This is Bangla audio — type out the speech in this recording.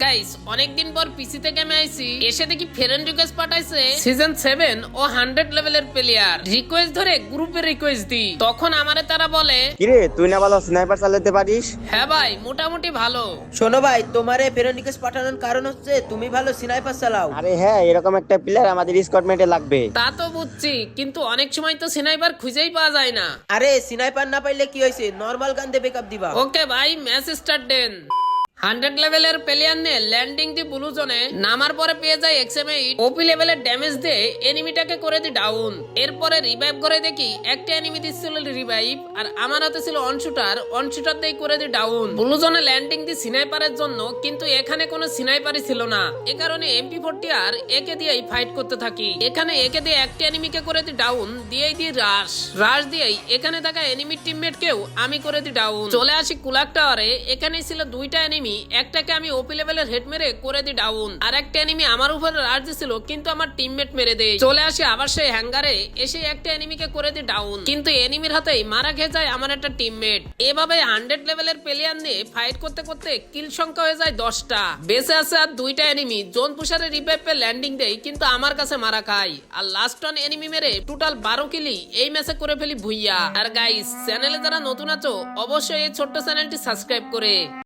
গাইস অনেকদিন পর পিসি থেকে আমি আইছি এসে দেখি ফেরেন রিকোয়েস্ট পাঠাইছে। সিজন সেভেন ও হান্ড্রেড লেভেলের প্লেয়ার রিকোয়েস্ট ধরে গ্রুপে রিকোয়েস্ট দিই। তখন আমারে তারা বলে কিরে তুই না ভালো স্নাইপার চালাতে পারিস? হ্যাঁ ভাই মোটামুটি ভালো। শোনো ভাই তোমার এই ফেরোনিকেস পাঠানোর কারণ হচ্ছে তুমি ভালো স্নাইপার চালাও। আরে হ্যাঁ এরকম একটা প্লেয়ার আমাদের স্কটমেন্টে লাগবে। তা তো বুঝছি কিন্তু অনেক সময় তো সিনাইবার খুঁজেই পাওয়া যায় না। আরে স্নাইপার না পাইলে কি হয়েছে নর্মাল গান দিয়ে বেকআপ দিবা। ওকে ভাই ম্যাচ স্টার্ট দেন হান্ড্রেড লেভেলের প্লেয়ার নিয়ে ল্যান্ডিং দি ব্লু জোনে নামার পরে পেয়ে যায় এক্সএম এইট। ওপি লেভেলের ড্যামেজ দিয়ে এনিমিটাকে করে দি ডাউন। এরপরে রিভাইভ করে দেখি একটা এনিমি দিচ্ছিল রিভাইভ আর আমার হাতে ছিল অন শুটার অন শুটার দিয়ে করে দি ডাউন। ব্লু জোনে ল্যান্ডিং দি সিনাইপারের জন্য কিন্তু এখানে কোনো সিনাইপারই ছিল না। এ কারণে এমপি ফোরটি আর একে দিয়েই ফাইট করতে থাকি। এখানে একে দিয়ে একটা এনিমিকে করে দি ডাউন, দিয়েই দি রাশ রাশ দিয়েই এখানে থাকা এনিমি টিমমেট কেও আমি করে দি ডাউন। চলে আসি কুলাক টাওয়ারে এখানেই ছিল দুইটা এনিমি একটাকে আমি ওপি লেভেলের হেড মেরে করে দি ডাউন আর একটা এনিমি আমার উপরে রাশ দিছিল, কিন্তু আমার টিমমেট মেরে দেয়। চলে আসি আবার সেই হ্যাঙ্গারে এসে একটা এনিমিকে করে দি ডাউন কিন্তু এনিমির হাতেই মারা খেয়ে যায় আমার একটা টিমমেট এভাবে হান্ড্রেড লেভেলের প্লেয়ার নিয়ে ফাইট করতে করতে কিল সংখ্যা হয়ে যায় দশটা। বেঁচে আছে আর দুইটা এনিমি জোন পুষারে রিভাইভে ল্যান্ডিং দেয়, কিন্তু আমার কাছে মারা খায়। আর লাস্ট অন এনিমি মেরে টোটাল বারো কিলি এই ম্যাচে করে ফেলি ভুইয়া। আর গাইস চ্যানেলে যারা নতুন আছো, অবশ্যই এই ছোট্ট চ্যানেলটি সাবস্ক্রাইব করে।